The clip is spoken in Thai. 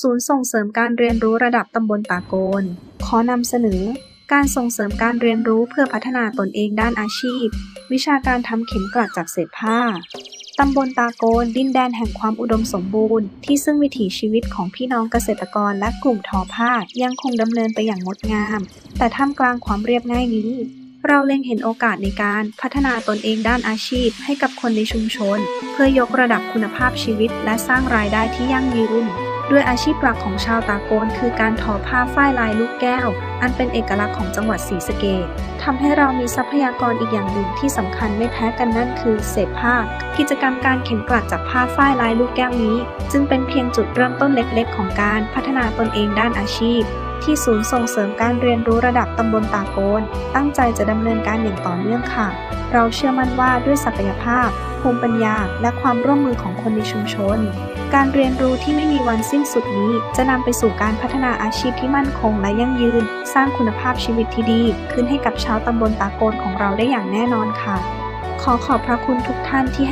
ศูนย์ส่งเสริมการเรียนรู้ระดับตำบลตาโกน ขอนำเสนอ การส่งเสริมการเรียนรู้เพื่อพัฒนาตนเองด้านอาชีพ วิชาการทำเข็มกลัดจากเศษผ้า ตำบลตาโกน ดินแดนแห่งความอุดมสมบูรณ์ ที่ซึ่งวิถีชีวิตของพี่น้องเกษตรกรและกลุ่มทอผ้ายังคงดำเนินไปอย่างงดงาม แต่ท่ามกลางความเรียบง่ายนี้ เราเล็งเห็นโอกาสในการพัฒนาตนเองด้านอาชีพ ให้กับคนในชุมชน เพื่อยกระดับคุณภาพชีวิต และสร้างรายได้ที่ยั่งยืน ด้วยอาชีพหลักของชาวตาโกนคือการทอผ้าฝ้ายลายลูกแก้ว อันเป็นเอกลักษณ์ของจังหวัดศรีสะเกดทำให้เรามีทรัพยากรอีกอย่างหนึ่งที่สำคัญไม่แพ้กันนั่นคือเศษผ้า กิจกรรมการเข็มกลัดจากผ้าฝ้ายลายลูกแก้วนี้ จึงเป็นเพียงจุดเริ่มต้นเล็กๆ ของการพัฒนาตนเองด้านอาชีพ ที่ศูนย์ส่งเสริมการเรียนรู้ระดับตำบลตาโกน ตั้งใจจะดำเนินการอย่างต่อเนื่องค่ะ เราเชื่อมั่นว่าด้วยศักยภาพ ภูมิปัญญา และความร่วมมือของคนในชุมชน การเรียนรู้ที่ไม่มีวันสิ้นสุดนี้ จะนำไปสู่การพัฒนาอาชีพที่มั่นคงและยั่งยืน สร้างคุณภาพชีวิตที่ดี ขึ้นให้กับชาวตำบลตาโกนของเราได้อย่างแน่นอนค่ะ ขอขอบพระคุณทุกท่านที่